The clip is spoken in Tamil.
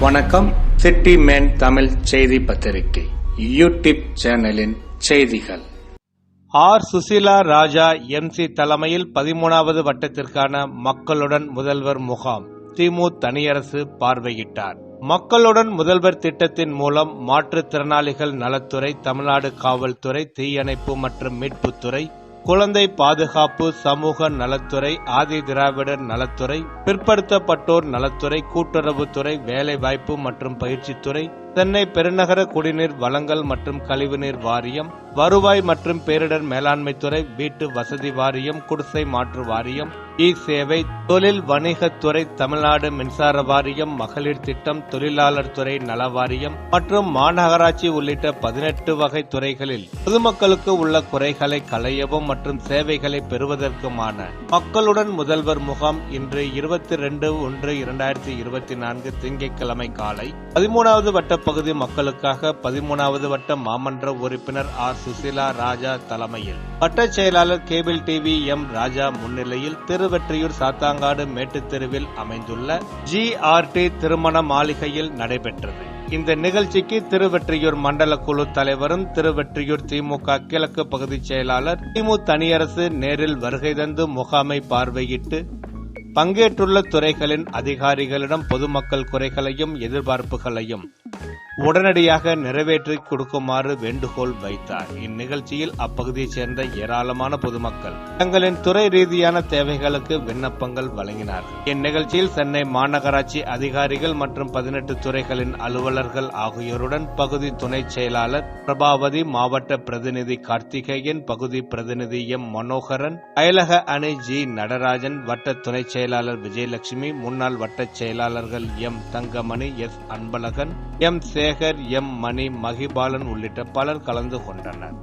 வணக்கம். சிட்டி மேன் தமிழ் செய்தி பத்திரிகை. யூடியூப் சேனலின் செய்திகள். ஆர். சுசிலா ராஜா எம்சி தலைமையில் பதிமூணாவது வட்டத்திற்கான மக்களுடன் முதல்வர் முகாம். திமு தனியரசு பார்வையிட்டார். மக்களுடன் முதல்வர் திட்டத்தின் மூலம் மாற்றுத்திறனாளிகள் நலத்துறை தமிழ்நாடு காவல்துறை தீயணைப்பு மற்றும் மீட்புத்துறை குழந்தை பாதுகாப்பு சமூக நலத்துறை ஆதி திராவிடர் நலத்துறை பிற்படுத்தப்பட்டோர் நலத்துறை கூட்டுறவுத்துறை வேலைவாய்ப்பு மற்றும் பயிற்சித்துறை சென்னை பெருநகர குடிநீர் வளங்கள் மற்றும் கழிவுநீர் வாரியம் வருவாய் மற்றும் பேரிடர் மேலாண்மைத்துறை வீட்டு வசதி வாரியம் குடிசை மாற்று வாரியம் இசேவை சேவை தொழில் வணிகத்துறை தமிழ்நாடு மின்சார வாரியம் மகளிர் திட்டம் தொழிலாளர் துறை நல வாரியம் மற்றும் மாநகராட்சி உள்ளிட்ட பதினெட்டு வகை துறைகளில் பொதுமக்களுக்கு உள்ள குறைகளை களையவும் மற்றும் சேவைகளை பெறுவதற்குமான மக்களுடன் முதல்வர் முகாம் இன்று இருபத்தி ரெண்டு ஒன்று இரண்டாயிரத்தி இருபத்தி நான்கு திங்கட்கிழமை காலை பதிமூணாவது வட்ட பகுதி மக்களுக்காக பதிமூணாவது வட்ட மாமன்ற உறுப்பினர் ஆர் சுசீலா ராஜா தலைமையில் வட்ட செயலாளர் கேபிள் டிவி எம். ராஜா முன்னிலையில் திருவெற்றியூர் சாத்தாங்காடு மேட்டுத் தெருவில் அமைந்துள்ள ஜி ஆர் டி திருமண மாளிகையில் நடைபெற்றது. இந்த நிகழ்ச்சிக்கு திருவெற்றியூர் மண்டல குழு தலைவரும் திருவெற்றியூர் திமுக கிழக்கு பகுதி செயலாளர் திமு தனியரசு நேரில் வருகை தந்து முகாமை பார்வையிட்டு பங்கேற்றுள்ள துறைகளின் அதிகாரிகளிடம் பொதுமக்கள் குறைகளையும் எதிர்பார்ப்புகளையும் உடனடியாக நிறைவேற்றி கொடுக்குமாறு வேண்டுகோள் வைத்தார். இந்நிகழ்ச்சியில் அப்பகுதியைச் சேர்ந்த ஏராளமான பொதுமக்கள் தங்களின் துறை ரீதியான தேவைகளுக்கு விண்ணப்பங்கள் வழங்கினார் இந்நிகழ்ச்சியில் சென்னை மாநகராட்சி அதிகாரிகள் மற்றும் பதினெட்டு துறைகளின் அலுவலர்கள் ஆகியோருடன் பகுதி துணை செயலாளர் பிரபாவதி மாவட்ட பிரதிநிதி கார்த்திகேயன் பகுதி பிரதிநிதி எம் மனோகரன் அயலக அணி ஜி நடராஜன் வட்ட துணை செயலாளர் விஜயலட்சுமி முன்னாள் வட்டச் செயலாளர்கள் M Thangamani S Anbazhagan M Sekar M Mani Mahipalan உள்ளிட்ட பலர் கலந்து கொண்டனர்.